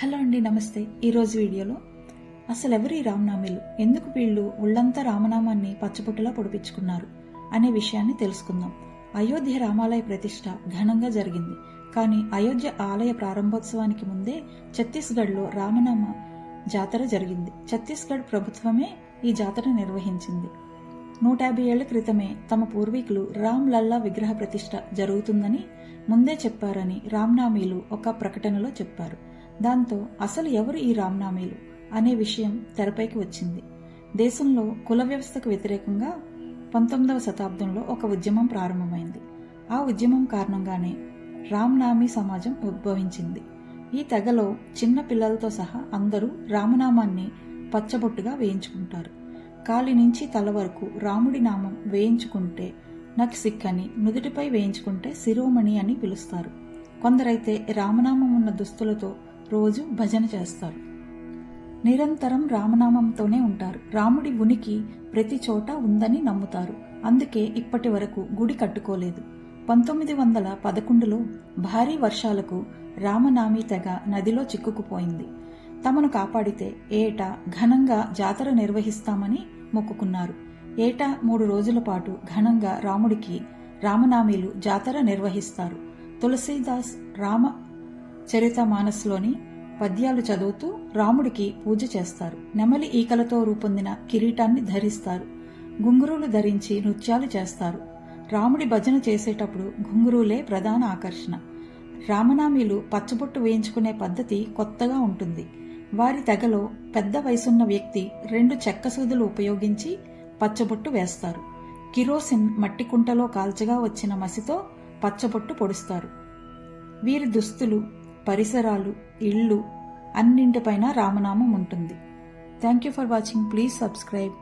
Hello అండి నమస్తే. ఈరోజు వీడియోలో అసలు ఎవరి రామనామీలు? ఎందుకు వీళ్ళు ఒళ్ళంతా రామనామాన్ని పచ్చబొట్టులా పొడిపించుకున్నారు అనే విషయాన్ని తెలుసుకుందాం. అయోధ్య రామాలయ ప్రతిష్ట ఘనంగా జరిగింది. కానీ అయోధ్య ఆలయ ప్రారంభోత్సవానికి ముందే ఛత్తీస్గఢ్లో రామనామ జాతర జరిగింది. ఛత్తీస్గఢ్ ప్రభుత్వమే ఈ జాతర నిర్వహించింది. నూట యాభై ఏళ్ళ క్రితమే తమ పూర్వీకులు రామ్ లల్లా విగ్రహ ప్రతిష్ట జరుగుతుందని ముందే చెప్పారని రామ్నామీలు ఒక ప్రకటనలో చెప్పారు. దాంతో అసలు ఎవరు ఈ రామ్నామీలు అనే విషయం తెరపైకి వచ్చింది. దేశంలో కుల వ్యవస్థకు వ్యతిరేకంగా పంతొమ్మిదవ శతాబ్దంలో ఒక ఉద్యమం ప్రారంభమైంది. ఆ ఉద్యమం కారణంగానే రామ్నామీ సమాజం ఉద్భవించింది. ఈ తెగలో చిన్న పిల్లలతో సహా అందరూ రామనామాన్ని పచ్చబొట్టుగా వేయించుకుంటారు. కాలి నుంచి తల వరకు రాముడి నామం వేయించుకుంటే నక్ సిక్ అని నుదుటిపై వేయించుకుంటే శిరోమణి అని పిలుస్తారు. కొందరైతే రామనామం ఉన్న దుస్తులతో రోజు భజన చేస్తారు. నిరంతరం రామనామంతోనే ఉంటారు. రాముడి ఉనికి ప్రతి చోట ఉందని నమ్ముతారు. అందుకే ఇప్పటి వరకు గుడి కట్టుకోలేదు. పంతొమ్మిది వందల పదకొండులో భారీ వర్షాలకు రామనామీ తెగ నదిలో చిక్కుకుపోయింది. తమను కాపాడితే ఏటా ఘనంగా జాతర నిర్వహిస్తామని మొక్కుకున్నారు. ఏటా మూడు రోజుల పాటు ఘనంగా రాముడికి రామనామీలు జాతర నిర్వహిస్తారు. తులసీదాస్ రామ చరిత మానస్లోని పద్యాలు చదువుతూ రాముడికి పూజ చేస్తారు. నెమలి ఈకలతో రూపొందిన కిరీటాన్ని ధరిస్తారు. గుంగురులు ధరించి నృత్యాలు చేస్తారు. రాముడి భజన చేసేటప్పుడు గుంగురులే ప్రధాన ఆకర్షణ. రామనామీలు పచ్చబొట్టు వేయించుకునే పద్ధతి కొత్తగా ఉంటుంది. వారి తెగలో పెద్ద వయసున్న వ్యక్తి రెండు చెక్క సూదులు ఉపయోగించి పచ్చబొట్టు వేస్తారు. కిరోసిన్ మట్టి కుంటలో కాల్చగా వచ్చిన మసితో పచ్చబొట్టు పొడుస్తారు. వీరి దుస్తులు పరిసరాలు ఇళ్ళు అన్నింటిపైన రామనామం ఉంటుంది. Thank you for watching please subscribe